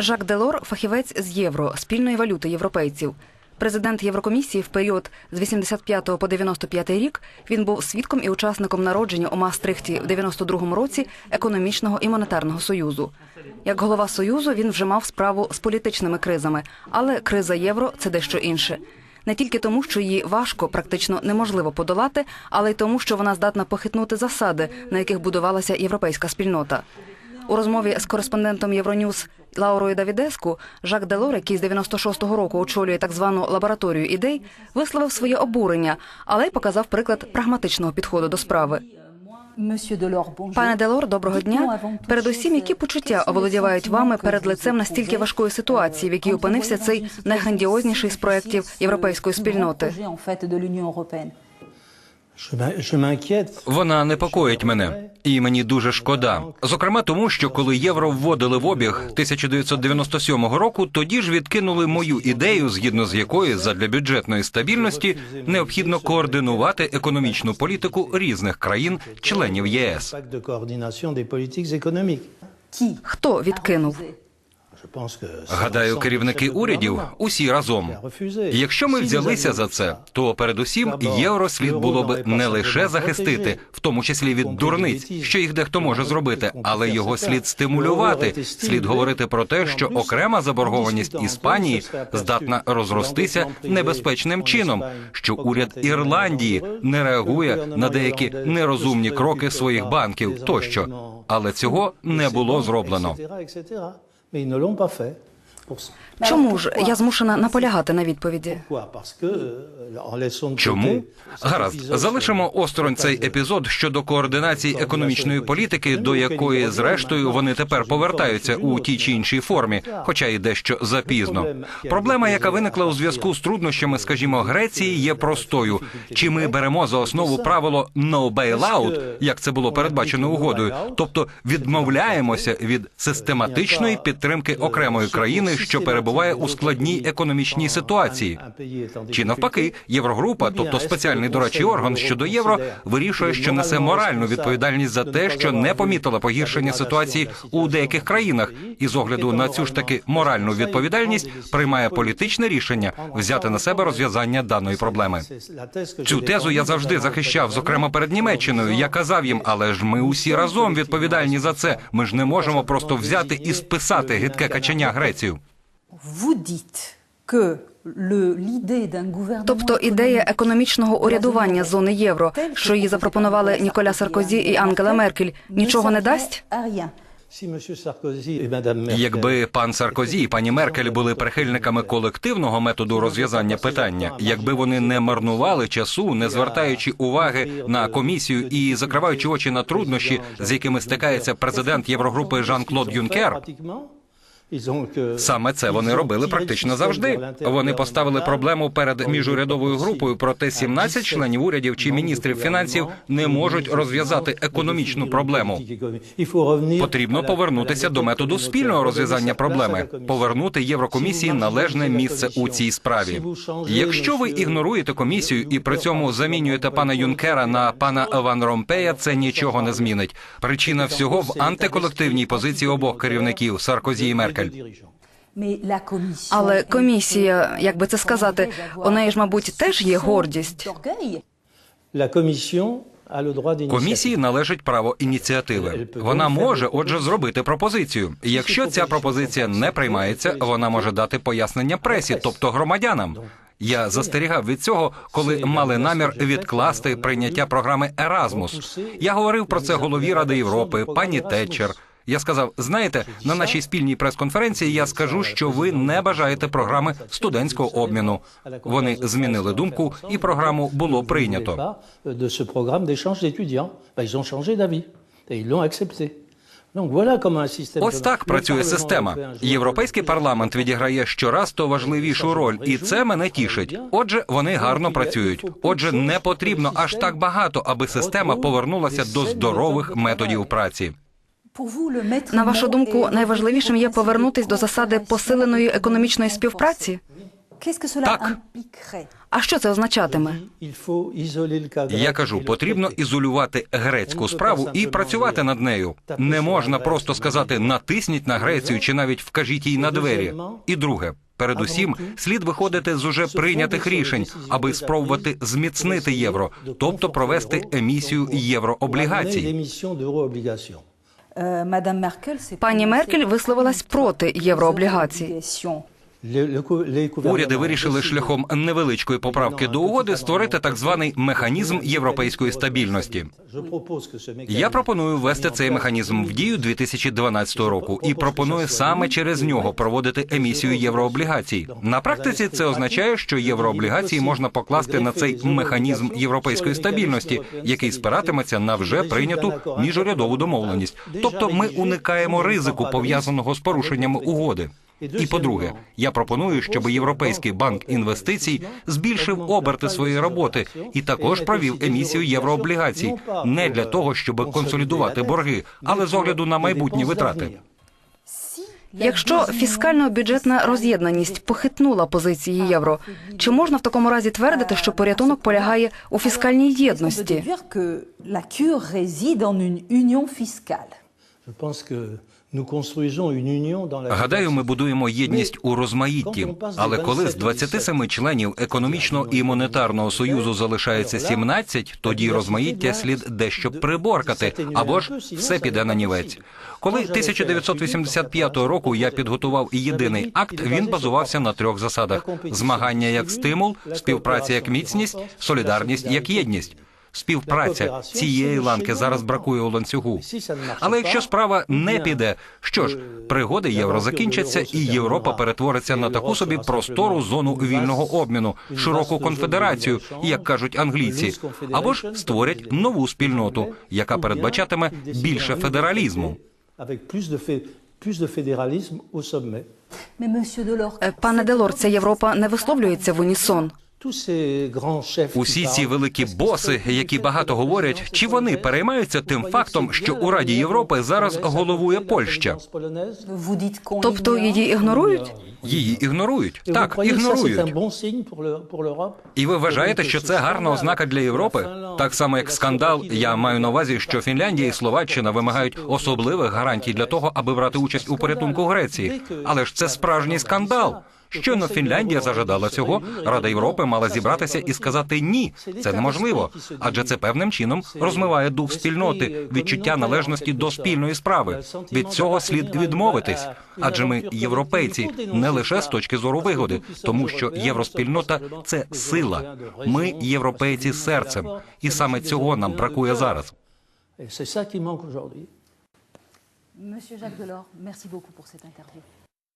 Жак Делор фахівець з євро, спільної валюти європейців. Президент Єврокомісії в період з 85 по 95 рік він був свідком і учасником народження у Маастрихті в 92 році економічного і монетарного союзу. Як голова союзу він вже мав справу з політичними кризами, але криза євро це дещо інше. Не тільки тому, що її важко, практично неможливо подолати, але й тому, що вона здатна похитнути засади, на яких будувалася європейська спільнота. У розмові з кореспондентом Євроньюз Лаурою Давідеску Жак Делор, який з 96-го року очолює так звану лабораторію ідей, висловив своє обурення, але й показав приклад прагматичного підходу до справи. Пане Делор, доброго дня. Передусім, які почуття оволодівають вами перед лицем настільки важкої ситуації, в якій опинився цей найграндіозніший з проєктів європейської спільноти? Вона непокоїть мене, і мені дуже шкода. Зокрема, тому що коли євро вводили в обіг 1997 року, тоді ж відкинули мою ідею, згідно з якою задля бюджетної стабільності необхідно координувати економічну політику різних країн-членів ЄС. Хто відкинув? Гадаю, керівники урядів усі разом. Якщо ми взялися за це, то передусім євро слід було би не лише захистити, в тому числі від дурниць, що їх дехто може зробити, але його слід стимулювати. Слід говорити про те, що окрема заборгованість Іспанії здатна розростися небезпечним чином, що уряд Ірландії не реагує на деякі нерозумні кроки своїх банків тощо. Але цього не було зроблено. Mais ils ne l'ont pas fait. Чому ж? Я змушена наполягати на відповіді? Euh, Чому? Гаразд, залишимо осторонь цей епізод щодо координації економічної політики, до якої, зрештою, вони тепер повертаються у тій чи іншій формі, хоча й дещо запізно. Проблема, яка виникла у зв'язку з труднощами, скажімо, Греції, є простою. Чи ми беремо за основу правило «no bailout», як це було передбачено угодою, тобто відмовляємося від систематичної підтримки окремої країни, що перебуває у складній економічній ситуації. Чи навпаки, Єврогрупа, тобто спеціальний дорадчий орган щодо євро, вирішує, що несе моральну відповідальність за те, що не помітила погіршення ситуації у деяких країнах, і з огляду на цю ж таки моральну відповідальність приймає політичне рішення взяти на себе розв'язання даної проблеми. Цю тезу я завжди захищав, зокрема перед Німеччиною. Я казав їм, але ж ми усі разом відповідальні за це. Ми ж не можемо просто взяти і списати гидке каченя Грецію. Vous dites que Тобто ідея економічного урядування зони євро, що її запропонували Ніколя Саркозі і Ангела Меркель, нічого не дасть? Якби пан Саркозі і пані Меркель були прихильниками колективного методу розв'язання питання, якби вони не марнували часу, не звертаючи уваги на комісію і закриваючи очі на труднощі, з якими стикається президент Єврогрупи Жан-Клод Юнкер, Саме це вони робили практично завжди. Вони поставили проблему перед міжурядовою групою. Проте 17 членів урядів чи міністрів фінансів не можуть розв'язати економічну проблему. Потрібно повернутися до методу спільного розв'язання проблеми, повернути Єврокомісії належне місце у цій справі. Якщо ви ігноруєте комісію і при цьому замінюєте пана Юнкера на пана Ван Ромпея, це нічого не змінить. Причина всього в антиколективній позиції обох керівників Саркозі і Меркель. Але комісія, як би це сказати, у неї ж, мабуть, теж є гордість. Комісії належить право ініціативи. Вона може, отже, зробити пропозицію. Якщо ця пропозиція не приймається, вона може дати пояснення пресі, тобто громадянам. Я застерігав від цього, коли мали намір відкласти прийняття програми Еразмус. Я говорив про це голові Ради Європи, пані Тетчер. Я сказав: знаєте, на нашій спільній прес-конференції я скажу, що ви не бажаєте програми студентського обміну. Вони змінили думку, і програму було прийнято. Ось так працює система. Європейський парламент відіграє щораз то важливішу роль, і це мене тішить. Отже, вони гарно працюють. Отже, не потрібно аж так багато, аби система повернулася до здорових методів праці. На вашу думку, найважливішим є повернутись до засади посиленої економічної співпраці? Так. А що це означатиме? Я кажу, потрібно ізолювати грецьку справу і працювати над нею. Не можна просто сказати натисніть на Грецію чи навіть вкажіть їй на двері. І друге. Передусім, слід виходити з уже прийнятих рішень, аби спробувати зміцнити євро, тобто провести емісію єврооблігацій. Euh, Пані Меркель висловилась проти єврооблігацій. Уряди вирішили шляхом невеличкої поправки до угоди створити так званий механізм європейської стабільності. Я пропоную ввести цей механізм в дію 2012 року і пропоную саме через нього проводити емісію єврооблігацій. На практиці це означає, що єврооблігації можна покласти на цей механізм європейської стабільності, який спиратиметься на вже прийняту міжурядову домовленість. Тобто ми уникаємо ризику пов'язаного з порушеннями угоди. І по-друге, я пропоную, щоб Європейський банк інвестицій збільшив оберти своєї роботи і також провів емісію єврооблігацій. не для того, щоб консолідувати борги, але з огляду на майбутні витрати. Якщо фіскально-бюджетна роз'єднаність похитнула позиції євро, чи можна в такому разі твердити, що порятунок полягає у фіскальній єдності? Гадаю, ми будуємо єдність у розмаїтті. Але коли з 27 членів економічного і монетарного союзу залишається 17, тоді розмаїття слід дещо приборкати, або ж все піде на нівець. Коли 1985 року я підготував єдиний акт, він базувався на трьох засадах: змагання як стимул, співпраця як міцність, солідарність як єдність. Співпраця цієї ланки зараз бракує у ланцюгу. Але якщо справа не піде, що ж, пригоди євро закінчаться, і Європа перетвориться на таку собі простору зону вільного обміну, широку конфедерацію, як кажуть англійці, або ж створять нову спільноту, яка передбачатиме більше федералізму. Е, Пане Делор, ця Європа не висловлюється в унісон. Усі ці великі боси, які багато говорять, чи вони переймаються тим фактом, що у Раді Європи зараз головує Польща? Тобто її ігнорують? Її ігнорують. Так, ігнорують. І ви вважаєте, що це гарна ознака для Європи? Так само, як скандал. Я маю на увазі, що Фінляндія і Словаччина вимагають особливих гарантій для того, аби брати участь у порятунку Греції. Але ж це справжній скандал. Щойно Фінляндія зажадала цього, Рада Європи мала зібратися і сказати ні, це неможливо, адже це певним чином розмиває дух спільноти, відчуття належності до спільної справи. Від цього слід відмовитись, адже ми європейці не лише з точки зору вигоди, тому що євроспільнота це сила. Ми європейці серцем, і саме цього нам бракує зараз. Aujourd'hui. Monsieur Jacques Delors, merci beaucoup pour cette interview.